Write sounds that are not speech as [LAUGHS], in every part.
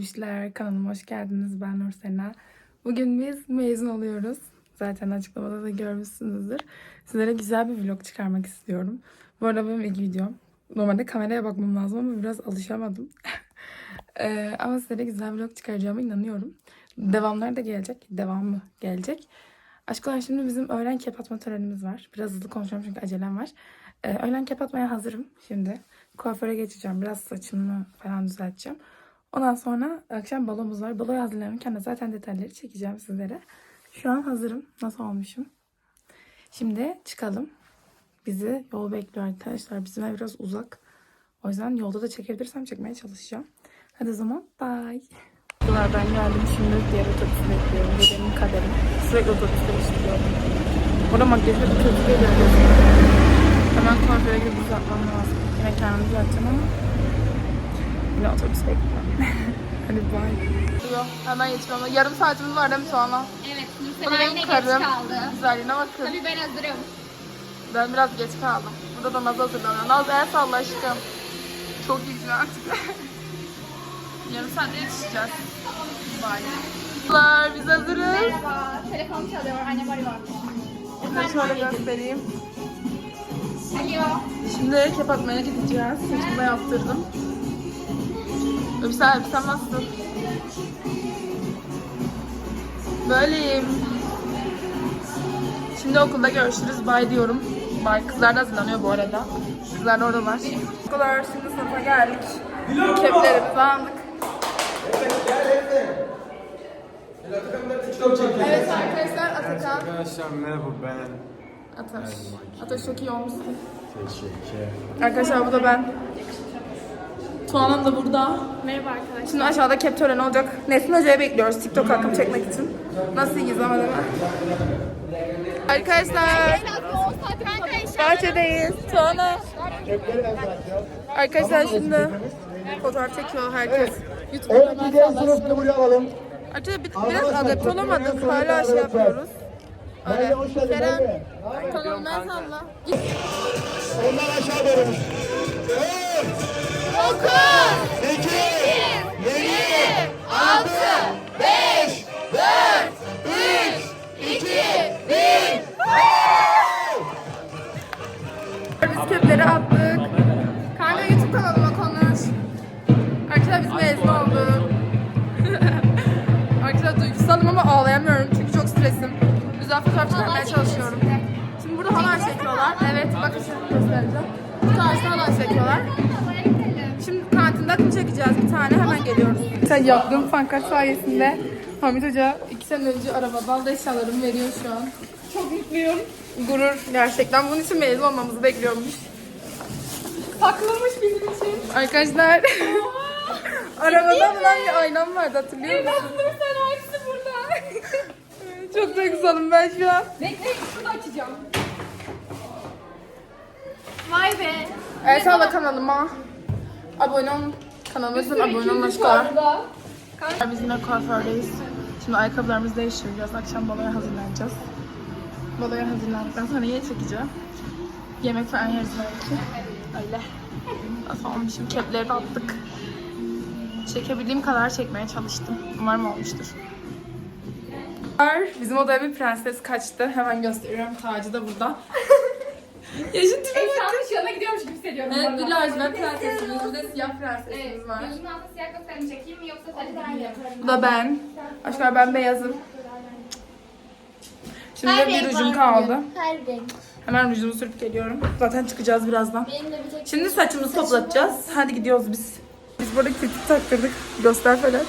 bebişler kanalıma hoş geldiniz. Ben Nur Sena. Bugün biz mezun oluyoruz. Zaten açıklamada da görmüşsünüzdür. Sizlere güzel bir vlog çıkarmak istiyorum. Bu arada benim ilk videom. Normalde kameraya bakmam lazım ama biraz alışamadım. [LAUGHS] Ee, ama sizlere güzel vlog çıkaracağıma inanıyorum. Devamları da gelecek. Devamı gelecek. Aşklar şimdi bizim öğlen kep atma törenimiz var. Biraz hızlı konuşuyorum çünkü acelem var. Ee, öğlen kep atmaya hazırım şimdi. Kuaföre geçeceğim. Biraz saçımı falan düzelteceğim. Ondan sonra akşam balomuz var. Baloya hazırlanırken de zaten detayları çekeceğim sizlere. Şu an hazırım. Nasıl olmuşum? Şimdi çıkalım. Bizi yol bekliyor arkadaşlar. Bizim ev biraz uzak. O yüzden yolda da çekebilirsem çekmeye çalışacağım. Hadi o zaman bye. Buralardan geldim. Şimdi diğer otobüsü bekliyorum. Benim kaderim. Sürekli otobüste işliyorum. Makyajı bir kötü geliyor. Hemen kuaföre gidip uzatmam lazım. Yine kendimi düzelteceğim ama yine otobüs bekliyorum. [LAUGHS] Hadi bye. Hemen yetişmem. Yarım saatimiz var değil mi Tuana? Evet, Bu Nursel benim yine geç karım. kaldı. Güzelliğine bakın. Tabii ben hazırım. Ben biraz geç kaldım. Burada da Naz hazırlanıyor. Naz el salla aşkım. Çok artık. [LAUGHS] Yarım saatte yetişeceğiz. Bye. Merhabalar, biz hazırız. Merhaba, telefon çalıyor, annem arıyor. Size şöyle göstereyim. Alo. Şimdi atmaya gideceğiz. Saçımı da yaptırdım. Öpsel, sen nasılsın? Böyleyim. Şimdi okulda görüşürüz. Bye diyorum. Bye. Kızlar da hazırlanıyor bu arada. Kızlar da oradalar. Kızlar şimdi sınıfa geldik. Keplerimizi aldık. Evet arkadaşlar Atakan. Arkadaşlar merhaba ben. Ataş. Ataş çok iyi olmuşsun. Teşekkür. Arkadaşlar bu da ben. Tuğan'ım da burada. Merhaba arkadaşlar. Şimdi aşağıda kep töreni olacak. Nesrin Hoca'ya bekliyoruz TikTok akım çekmek için. Nasıl mi? Arkadaşlar bahçedeyiz. Tuğan'a. Arkadaşlar şimdi fotoğraf çekiyor herkes. YouTube Evet, sallar. sınıfını buraya alalım. Arkadaşlar bir- biraz adapte olamadık. Hala şey yapıyoruz. Öyle. Kerem Merve. kanalına salla. Onlar aşağı doğru. 9 8 7 6 5 4 3 2 1 Biz kepleri attık. Kanka YouTube kanalıma konuş. Arkadaşlar biz mezun olduk. Arkadaşlar duygusalım ama ağlayamıyorum çünkü çok stresim. Güzel fotoğraf çıkarmaya çalışıyorum. Şimdi burada halay çekiyorlar. Evet bakın şimdi göstereceğim. Bu tarzda halay çekiyorlar. Şimdi kantinde akım çekeceğiz bir tane hemen geliyoruz. Sen yaptığım pankart sayesinde Hamit Hoca iki sene önce arabadan da eşyalarımı veriyor şu an. Çok mutluyum. Gurur gerçekten. Bunun için mezun olmamızı bekliyormuş. Saklamış bizim için. Arkadaşlar [LAUGHS] arabada bulan bir aynam vardı hatırlıyor musun? Nursel hepsi burada. [LAUGHS] Çok duygusalım ben şu an. Bekle, şunu açacağım. Vay be. Evet sağla kanalıma. Abone olun. Kanalımızın abone olun aşklar. Biz yine kuafördeyiz. Şimdi ayakkabılarımızı değiştireceğiz. Akşam baloya hazırlanacağız. Baloya hazırlandıktan sonra yine çekeceğim. Yemek falan yeriz belki. Öyle. Nasıl olmuşum? Kepleri de attık. Çekebildiğim kadar çekmeye çalıştım. Umarım olmuştur. Bizim odaya bir prenses kaçtı. Hemen gösteriyorum. Tacı da burada. Yaşın tipe bak. Ekranın yanına gidiyormuş gibi hissediyorum. Evet, bir lacivert prensesimiz. Bir de siyah prensesimiz Evet, var. gözümün altında siyah gösterimi çekeyim mi yoksa sadece ben yaparım. Bu da ben. Aşklar ben beyazım. Şimdi de bir rujum kaldı. Her renk. Hemen rujumu sürüp geliyorum. Zaten çıkacağız birazdan. Benim de bir tek Şimdi saçımızı toplatacağız. Hadi gidiyoruz biz. Biz burada kirpik taktırdık. Göster falan.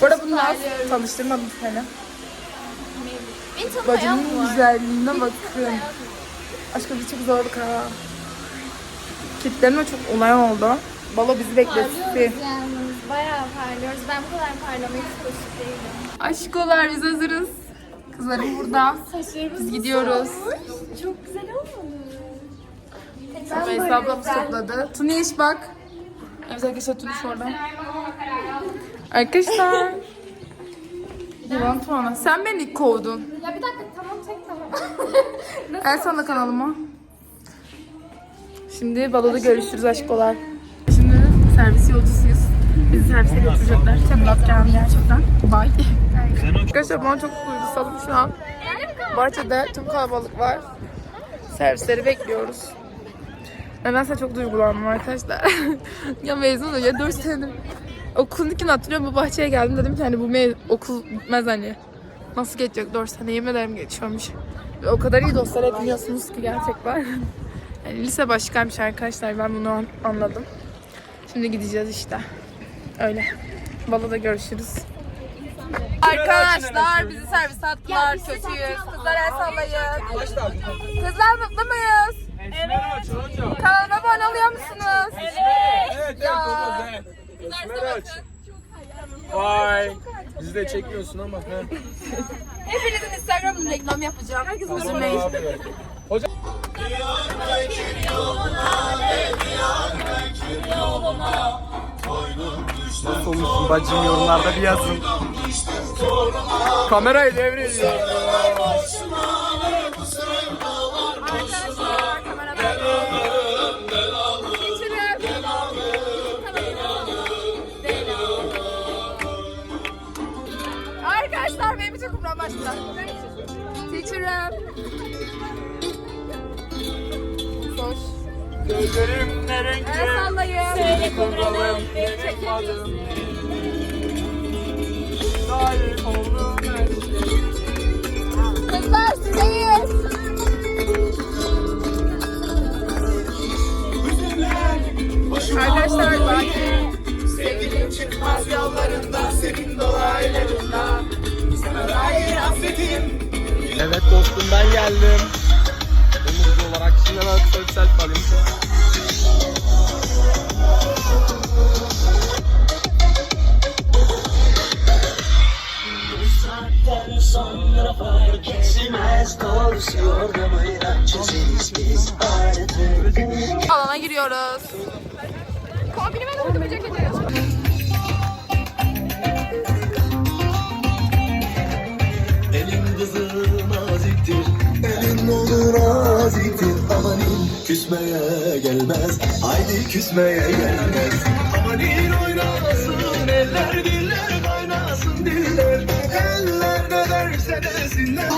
Bu arada bunu az tanıştırmadım seni. Beni tanımayan Bacımın var? güzelliğine bakın. Aşkım çok zorluk ha. Kitlerime çok olay oldu. Balo bizi bekletti. Parlıyoruz yalnız. Bayağı parlıyoruz. Ben bu kadar parlamayı hiç alışık değilim. Aşkolar biz hazırız. Kızlarım burada. Saçlarımız Biz gidiyoruz. Çok güzel olmadı. Meysa ablamız topladı. Tuniş bak. Evet arkadaşlar Tuniş orada. Arkadaşlar. Yalan Tuana. Sen beni ilk kovdun. Ya bir dakika tamam çek tamam. [LAUGHS] El sana kanalıma. Şimdi baloda görüşürüz aşkolar. Şimdi servis yolcusuyuz. Biz servise götürecekler. Çok mutluyum gerçekten. Bye. Arkadaşlar ben çok duygusalım şu an. Bahçede tüm kalabalık var. Servisleri bekliyoruz. Nedense çok duygulandım arkadaşlar. [LAUGHS] ya mezun ya 4 senedir okulun hatırlıyorum bu bahçeye geldim dedim ki hani bu me- okul bitmez hani. Nasıl geçecek 4 sene yemin ederim geçiyormuş. Ve o kadar iyi dostlar ediniyorsunuz ki gerçekten. [LAUGHS] yani lise başkaymış arkadaşlar ben bunu an- anladım. Şimdi gideceğiz işte. Öyle. Baloda görüşürüz. Arkadaşlar bizi servise attılar. Kötüyüz. Kızlar el sallayın. Kızlar mutlu muyuz? Kanalıma abone oluyor musunuz? Evet, Ya. evet, evet. Vay. Bizi de çekmiyorsun ama. he. Hepinizin Instagram'ını reklam yapacağım. Herkes üzülmeyin. Hocam. Nasıl olmuşsun bacım yorumlarda bir yazın. Kamerayı devrediyor. Gözlerim ne renkli? El sallayın. Söyle kuralım. Yemek adım. Sahip oldum her şey. Kızlar sizeyiz. Arkadaşlar bak. Sevgilim çıkmaz yollarında, senin dolaylarında. Sana dair hasretim. Evet dostum ben geldim. Olarak şimdi ben kısa bir sonra fark etmez Doğrusu yordamayla çözeriz biz artık Alana giriyoruz. Kombinime de bakın Naziktir Amanin küsmeye gelmez. Haydi küsmeye gelmez. Amanin oynasın Eller diller kaynasın diller. Eller ne derse desinler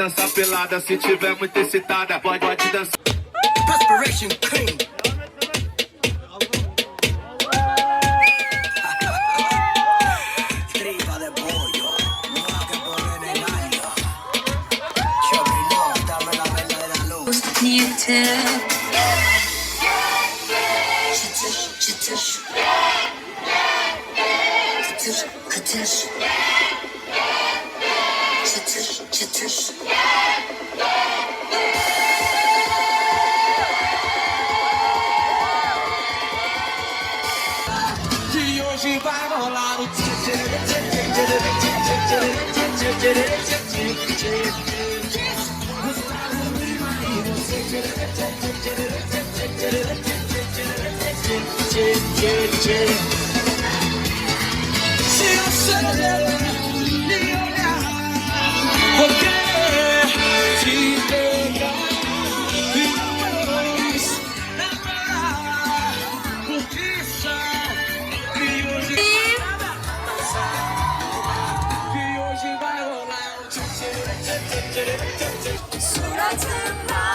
dançar pelada. Se tiver muito excitada, pode Suratımda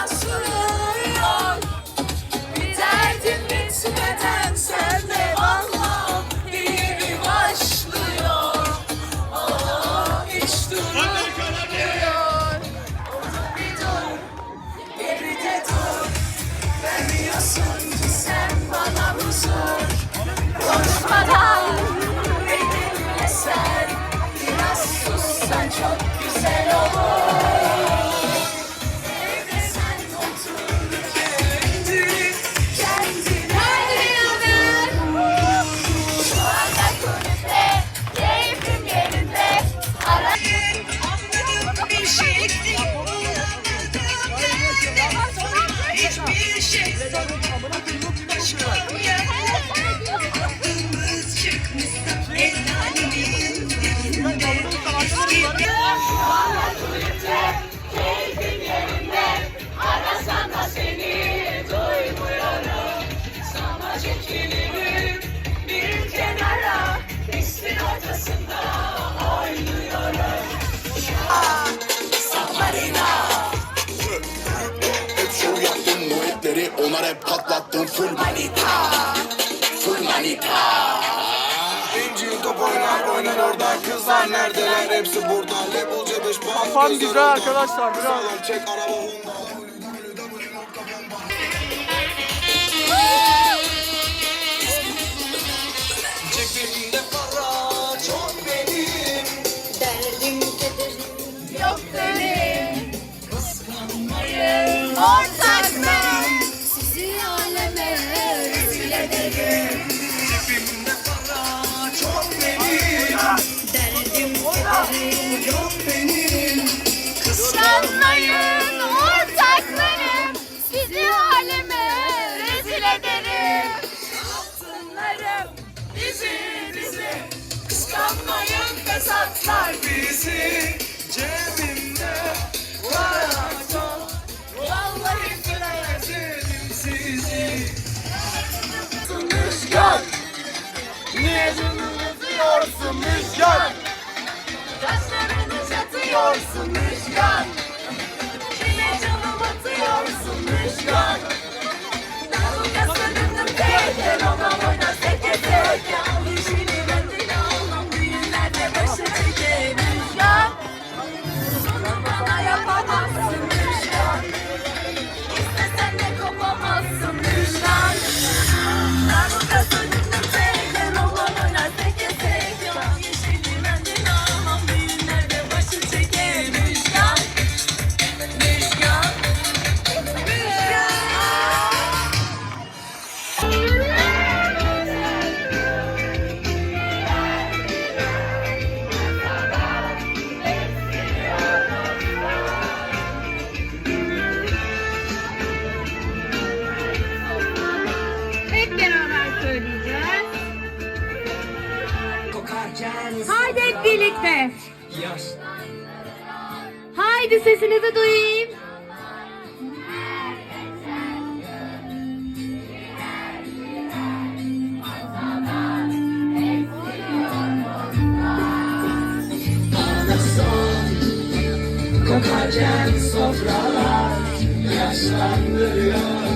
Bunlar hep patlattım full manita. Full manita. İnci top oynar oynar orada. Kızlar neredeler? Hepsi burada. Label cebeş puan Kafam güzel arkadaşlar biraz. Çek araba Honda Lord. satıyor. Taşlarını. Haydi hep birlikte. Haydi sesinizi duyayım. Kokarken sofralar yaşlandırıyor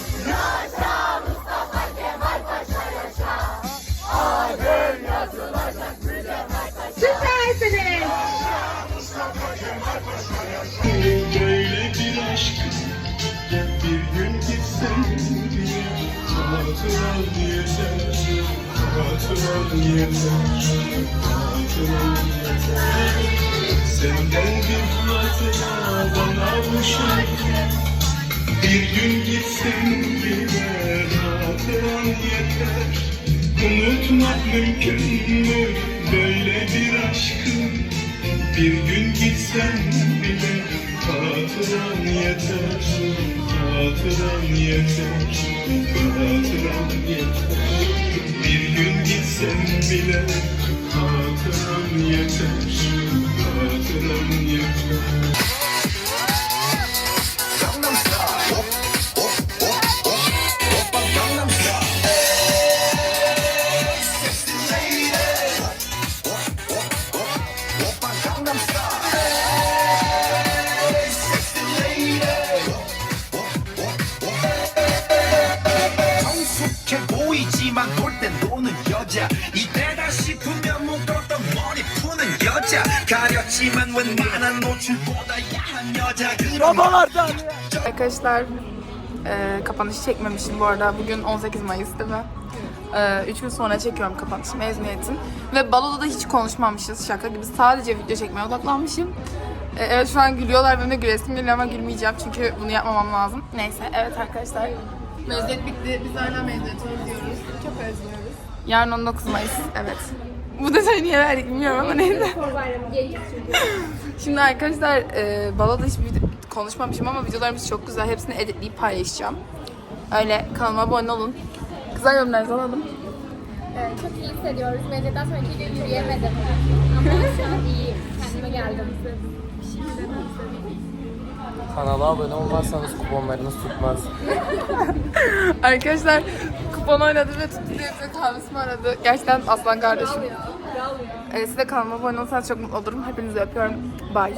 yeter Hatıran yeter Senden bir gün gitsen bile hatıran yeter Unutmak mümkün mü böyle bir aşkı Bir gün gitsen bile hatıran yeter Hatıran yeter Hatıran yeter Bir gün gitsen bile hatıran yeter Hatıran yeter 보이지만 놀 땐 노는 여자 이때다 싶으면 묶었던 머리 푸는 여자 가렸지만 웬만한 노출보다 야한 여자 그런 Arkadaşlar e, kapanış çekmemişim bu arada. Bugün 18 Mayıs değil mi? 3 gün sonra çekiyorum kapanış mezuniyetim. Ve baloda da hiç konuşmamışız şaka gibi. Sadece video çekmeye odaklanmışım. E, evet şu an gülüyorlar. Benim de gülesim geliyor ama gülmeyeceğim. Çünkü bunu yapmamam lazım. Neyse evet arkadaşlar. Mezuniyet bitti. Biz hala mezuniyete gidiyoruz. Çok özlüyoruz. Yarın 19 Mayıs. Evet. Bu detayı niye verdik bilmiyorum ama neyse. [LAUGHS] Şimdi arkadaşlar e, baloda hiçbir konuşmamışım ama videolarımız çok güzel. Hepsini editleyip paylaşacağım. Öyle kanalıma abone olun. Güzel yorumlarınızı alalım. Evet, çok iyi hissediyoruz. Mezuniyetden sonra iki gün yürüyemedim. Ama şu an iyiyim. Kendime geldim. Kanala abone olmazsanız kuponlarınız tutmaz. Arkadaşlar kupon oynadı ve tuttu diye bize kahvesimi aradı. Gerçekten aslan kardeşim. Ee, siz de kanalıma abone olursanız çok mutlu olurum. Hepinizi öpüyorum. Bye.